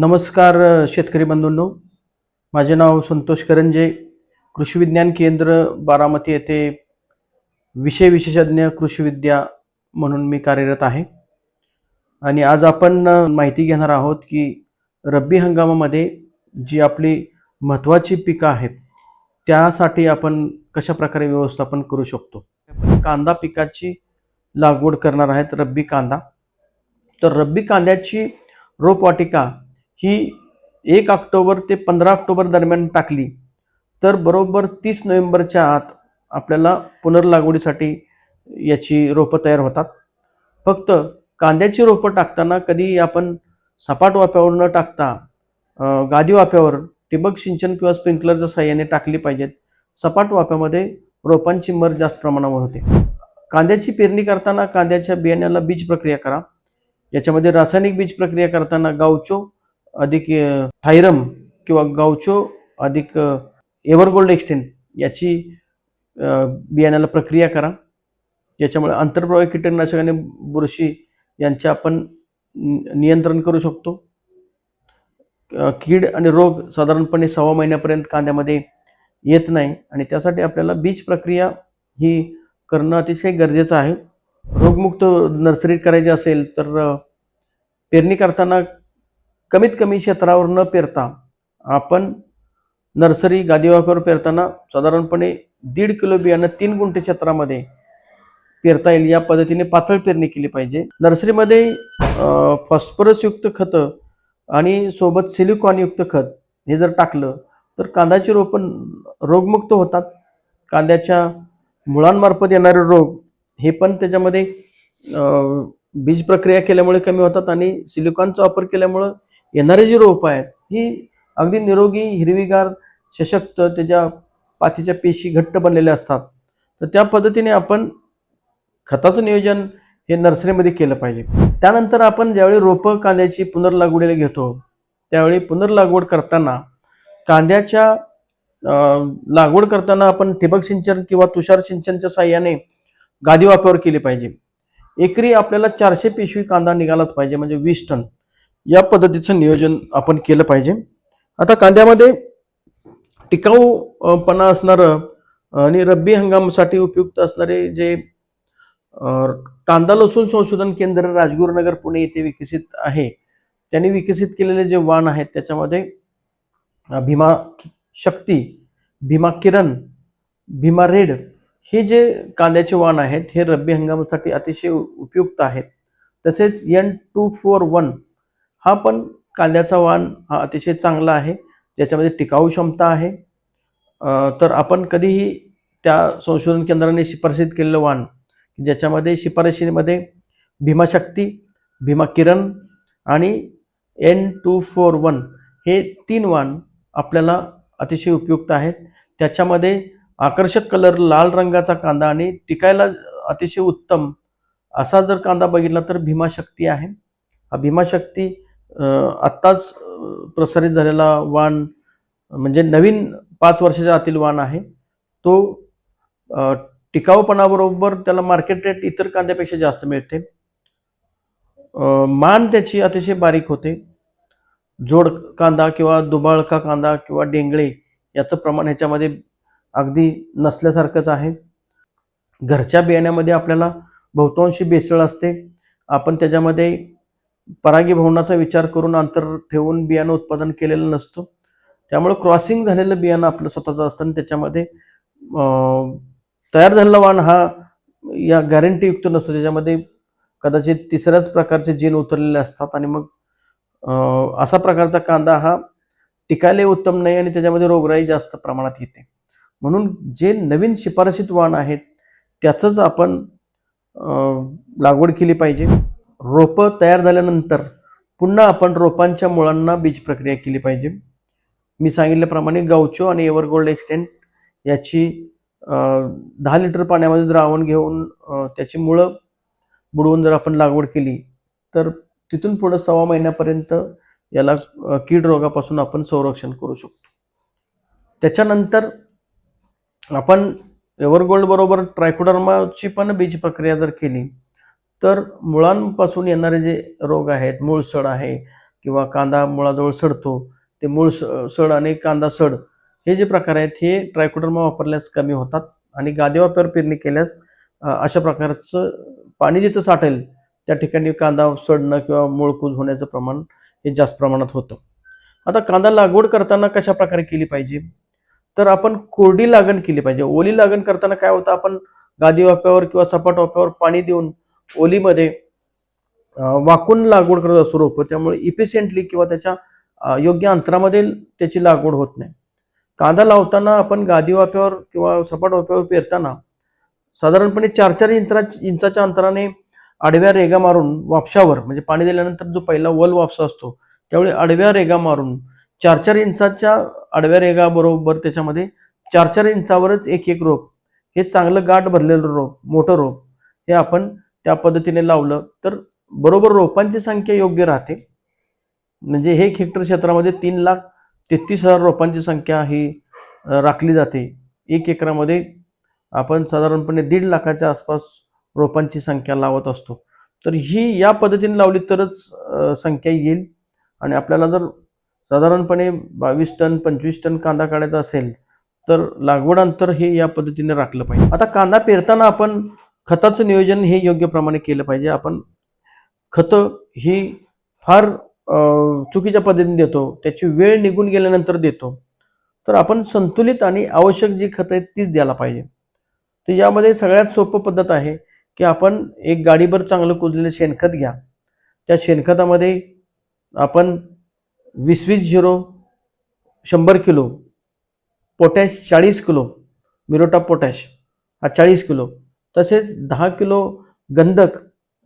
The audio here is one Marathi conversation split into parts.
नमस्कार शेतकरी बंधूंनो. माझे नाव संतोष करंजे. कृषी विज्ञान केंद्र बारामती येथे विषय विशेषज्ञ कृषीविद्या म्हणून मी कार्यरत आहे. आणि आज आपण माहिती घेणार आहोत की रब्बी हंगामामध्ये जी आपली महत्त्वाची पिकं आहेत त्यासाठी आपण कशा प्रकारे व्यवस्थापन करू शकतो? आपण कांदा पिकाची लागवड करणार आहेत रब्बी कांदा. तर रब्बी कांद्याची रोपवाटिका ही एक ऑक्टोबर ते पंधरा ऑक्टोबर दरम्यान टाकली. तर बरोबर तीस नोव्हेंबरच्या आत आपल्याला पुनर्लागवडीसाठी याची रोपं तयार होतात. फक्त कांद्याची रोपं टाकताना कधी आपण सपाट वाफ्यावर न टाकता गादी वाफ्यावर ठिबक सिंचन किंवा स्प्रिंकलरच्या साह्याने टाकली पाहिजेत सपाट वाफ्यामध्ये रोपांची मर जास्त प्रमाणावर होते. कांद्याची पेरणी करताना कांद्याच्या बियाण्याला बीज प्रक्रिया करा. याच्यामध्ये रासायनिक बीज प्रक्रिया करताना गावचो अधिक थायरम किंवा गावचो अधिक एव्हरगोल्ड एक्सटेन याची बियाण्याला प्रक्रिया करा. याच्यामुळे आंतरप्रवाही कीटकनाशक आणि बुरशी यांचे आपण नियंत्रण करू शकतो. कीड आणि रोग साधारणपणे सव्वा महिन्यापर्यंत कांद्यामध्ये येत नाही आणि त्यासाठी आपल्याला बीज प्रक्रिया ही करणं अतिशय गरजेचं आहे. रोगमुक्त नर्सरी करायची असेल तर पेरणी करताना कमीत कमी क्षेत्रावर न पेरता. आपण नर्सरी गादी पेरताना साधारणपणे दीड किलो बियाणं तीन गुंठे क्षेत्रामध्ये पेरता येईल. या पद्धतीने पातळ पेरणी केली पाहिजे. नर्सरीमध्ये फॉस्फरसयुक्त खतं आणि सोबत सिलिकॉनयुक्त खत हे जर टाकलं तर कांद्याची रोपं रोगमुक्त होतात. कांद्याच्या मुळांमार्फत येणारे रोग हे पण त्याच्यामध्ये बीज प्रक्रिया केल्यामुळे कमी होतात आणि सिलिकॉनचा वापर केल्यामुळं येणारी जी रोपं आहेत. ही अगदी निरोगी हिरवीगार सशक्त त्याच्या पातीच्या पेशी घट्ट बनलेल्या असतात. तर त्या पद्धतीने आपण खताचं नियोजन हे नर्सरीमध्ये केलं पाहिजे. त्यानंतर आपण ज्यावेळी रोपं कांद्याची पुनर्लागवडीला घेतो त्यावेळी पुनर्लागवड करताना कांद्याच्या लागवड करताना आपण ठिबक सिंचन किंवा तुषार सिंचनच्या साह्याने गादी वापर केली पाहिजे. एकरी आपल्याला चारशे पिशवी कांदा निघालाच पाहिजे म्हणजे वीस टन. या पद्धतीचं नियोजन आपण केलं पाहिजे. आता कांद्यामध्ये टिकाऊपणा असणारं आणि रब्बी हंगामासाठी उपयुक्त असणारे जे कांदा लसूण संशोधन केंद्र राजगुरुनगर पुणे येथे विकसित आहे. त्यांनी विकसित केलेले जे वाण आहेत त्याच्यामध्ये भीमा शक्ती भीमा किरण भीमा रेड हे जे कांद्याचे वाण आहेत हे रब्बी हंगामासाठी अतिशय उपयुक्त आहेत. तसेच एन टू फोर वन हा पण कांद्याचा वाण हा अतिशय चांगला आहे ज्याच्यामध्ये टिकाऊ क्षमता आहे. तर आपण कधीही त्या संशोधन केंद्राने शिफारशीत केलेलं वाण ज्याच्यामध्ये शिफारशीमध्ये भीमाशक्ती भीमा किरण आणि एन टू फोर वन हे तीन वाण आपल्याला अतिशय उपयुक्त आहेत. त्याच्यामध्ये आकर्षक कलर लाल रंगाचा कांदा आणि टिकायला अतिशय उत्तम असा जर कांदा बघितला तर भीमाशक्ती आहे. हा भीमाशक्ती आत्ताच प्रसारित झालेला वाण म्हणजे नवीन पाच वर्षाच्या आतील वाण आहे. तो टिकाऊपणाबरोबर त्याला मार्केट रेट इतर कांद्यापेक्षा जास्त मिळते. मान त्याची अतिशय बारीक होते. जोड कांदा किंवा दुबाळका कांदा किंवा डेंगळे याचं प्रमाण ह्याच्यामध्ये अगदी नसल्यासारखंच आहे. घरच्या बियाण्यामध्ये आपल्याला बहुतांशी भेसळ असते. आपण त्याच्यामध्ये परागीभवनाचा विचार करून अंतर ठेवून बियाणं उत्पादन केलेलं नसतं. त्यामुळे क्रॉसिंग झालेलं बियाणं आपलं स्वतःचं असतं आणि त्याच्यामध्ये तयार झालेला वाण हा या गॅरंटीयुक्त नसतो. त्याच्यामध्ये कदाचित तिसऱ्याच प्रकारचे जीन उतरलेले असतात आणि मग असा प्रकारचा कांदा हा टिकायला उत्तम नाही आणि त्याच्यामध्ये रोगराई जास्त प्रमाणात येते. म्हणून जे नवीन शिफारशीत वाण आहेत त्याचंच आपण लागवड केली पाहिजे. रोपं तयार झाल्यानंतर पुन्हा आपण रोपांच्या मुळांना बीज प्रक्रिया केली पाहिजे. मी सांगितल्याप्रमाणे गावचो आणि एव्हरगोल्ड एक्सटेंट याची दहा लिटर पाण्यामध्ये द्रावण घेऊन त्याची मुळं बुडवून जर आपण लागवड केली तर तिथून पुढं सव्वा महिन्यापर्यंत याला कीड रोगापासून आपण संरक्षण करू शकतो. त्याच्यानंतर आपण एव्हरगोल्ड बरोबर ट्रायकोडर्माची पण बीज प्रक्रिया जर केली तर मुळांपासून येणारे जे रोग आहेत मूळसड आहे किंवा कांदा मुळाजवळ सडतो ते मूळ स सड आणि कांदा सड हे जे प्रकार आहेत हे ट्रायकोडर्मा वापरल्यास कमी होतात आणि गादी वाफ्यावर पेरणी केल्यास अशा प्रकारचं पाणी जिथं साठेल त्या ठिकाणी कांदा सडणं किंवा मूळकूज होण्याचं प्रमाण हे जास्त प्रमाणात होतं. आता कांदा लागवड करताना कशा प्रकारे केली पाहिजे? तर आपण कोरडी लागण केली पाहिजे. ओली लागण करताना काय होतं? आपण गादी वाफ्यावर किंवा सपाट वाफ्यावर पाणी देऊन ओलीमध्ये वाकून लागवड करत असतो रोपं त्यामुळे इफिशियंटली किंवा त्याच्या योग्य अंतरामध्ये त्याची लागवड होत नाही. कांदा लावताना आपण गादी वाफ्यावर किंवा सपाट वाफ्यावर पेरताना साधारणपणे चार चार इंचा इंचाच्या अंतराने आडव्या रेगा मारून वापशावर म्हणजे पाणी दिल्यानंतर जो पहिला वल वापसा असतो त्यावेळी आडव्या रेगा मारून चार चार इंचाच्या आडव्या रेगा बरोबर त्याच्यामध्ये चार चार इंचावरच एक एक रोप हे चांगलं गाठ भरलेलं रोप मोठं रोप हे आपण त्या पद्धतीने लावलं तर बरोबर रोपांची संख्या योग्य राहते. म्हणजे हे एक हेक्टर क्षेत्रामध्ये तीन लाख तेहतीस हजार रोपांची संख्या ही राखली जाते. एक एकरामध्ये आपण साधारणपणे दीड लाखाच्या आसपास रोपांची संख्या लावत असतो. तर ही या पद्धतीने लावली तरच संख्या येईल. आणि आपल्याला जर साधारणपणे बावीस टन पंचवीस टन कांदा काढायचा असेल तर लागवड अंतर हे या पद्धतीने राखलं पाहिजे. आता कांदा पेरताना आपण खताचं नियोजन हे योग्य प्रमाणे केलं पाहिजे. आपण खतं ही फार चुकीच्या पद्धतीने देतो त्याची वेळ निघून गेल्यानंतर देतो. तर आपण संतुलित आणि आवश्यक जी खतं आहेत तीच द्यायला पाहिजे. तर यामध्ये सगळ्यात सोपं पद्धत आहे की आपण एक गाडीभर चांगलं कुजलेलं शेणखत घ्या. त्या शेणखतामध्ये आपण वीस वीस झिरो शंभर किलो पोटॅश चाळीस किलो मिरोटा पोटॅश हा चाळीस किलो तसेच दहा किलो गंधक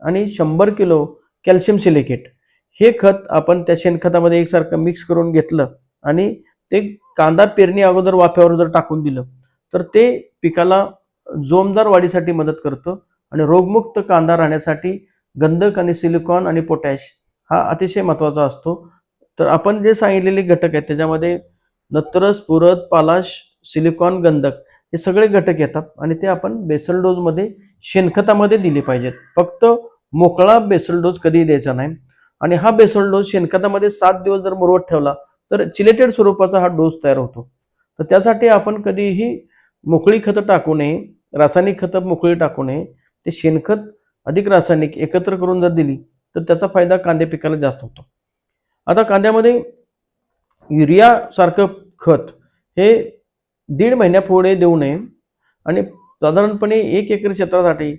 आणि शंभर किलो कॅल्शियम सिलिकेट हे खत आपण त्या शेणखतामध्ये एकसारखं मिक्स करून घेतलं आणि ते कांदा पेरणी अगोदर वाफ्यावर जर टाकून दिलं तर ते पिकाला जोमदार वाढीसाठी मदत करतं आणि रोगमुक्त कांदा राहण्यासाठी गंधक आणि सिलिकॉन आणि पोटॅश हा अतिशय महत्त्वाचा असतो. तर आपण जे सांगितलेले घटक आहेत त्याच्यामध्ये नत्रस पुरत पालाश सिलिकॉन गंधक हे सगळे घटक येतात आणि ते आपण बेसल डोजमध्ये शेणखतामध्ये दिले पाहिजेत. फक्त मोकळा बेसल डोस कधीही द्यायचा नाही. आणि हा बेसल डोस शेणखतामध्ये सात दिवस जर मुरवत ठेवला तर चिलेटेड स्वरूपाचा हा डोस तयार होतो. तर त्यासाठी आपण कधीही मोकळी खतं टाकू नये रासायनिक खतं मोकळी टाकू नये. ते शेणखत अधिक रासायनिक एकत्र करून जर दिली तर त्याचा फायदा कांदे पिकाला जास्त होतो. आता कांद्यामध्ये युरियासारखं खत हे दीड महिन्यापुढे देऊ नये. आणि साधारणपणे एक एकर क्षेत्रासाठी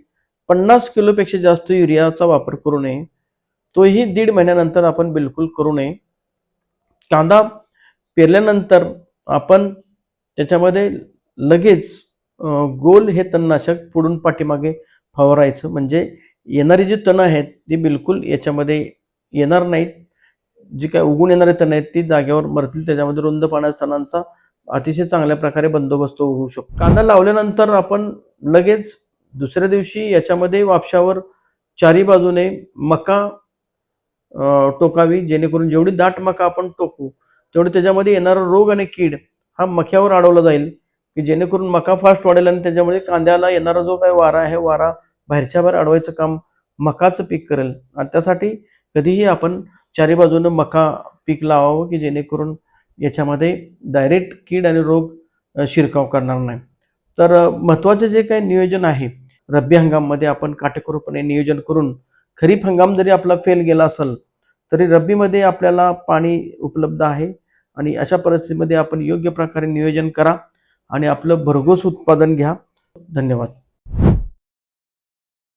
पन्नास किलोपेक्षा जास्त युरियाचा वापर करू नये. तोही दीड महिन्यानंतर आपण बिलकुल करू नये. कांदा पेरल्यानंतर आपण त्याच्यामध्ये लगेच गोल हे तणनाशक पुढून पाठीमागे फवारायचं. म्हणजे येणारी जी तणं आहेत ती बिलकुल याच्यामध्ये येणार नाहीत. जी काय उगून येणारे तण आहेत ती जागेवर मरतील. त्याच्यामध्ये रुंद पाण्याच्या तणांचा अतिशय चांगल्या प्रकारे बंदोबस्त होऊ शकतो. कांदा लावल्यानंतर आपण लगेच दुसऱ्या दिवशी याच्यामध्ये वापशावर चारी बाजूने मका टोकावी जेणेकरून जेवढी दाट मका आपण टोकू तेवढी त्याच्यामध्ये येणारा रोग आणि कीड हा मक्यावर अडवला जाईल की जेणेकरून मका फास्ट वाढेल आणि त्याच्यामध्ये कांद्याला येणारा जो काही वारा आहे वारा बाहेरच्या बाहेर अडवायचं काम मकाचं पीक करेल. आणि त्यासाठी कधीही आपण चारी बाजूनं मका पीक लावावं की जेणेकरून याच्यामध्ये डायरेक्ट कीड आणि रोग शिरकाव करणार नाही. तर महत्त्वाचे जे काही नियोजन आहे रब्बी हंगाममध्ये आपण काटेकोरपणे नियोजन करून खरीप हंगाम जरी आपला फेल गेला असेल तरी रब्बीमध्ये आपल्याला पाणी उपलब्ध आहे आणि अशा परिस्थितीमध्ये आपण योग्य प्रकारे नियोजन करा आणि आपलं भरघोस उत्पादन घ्या. धन्यवाद.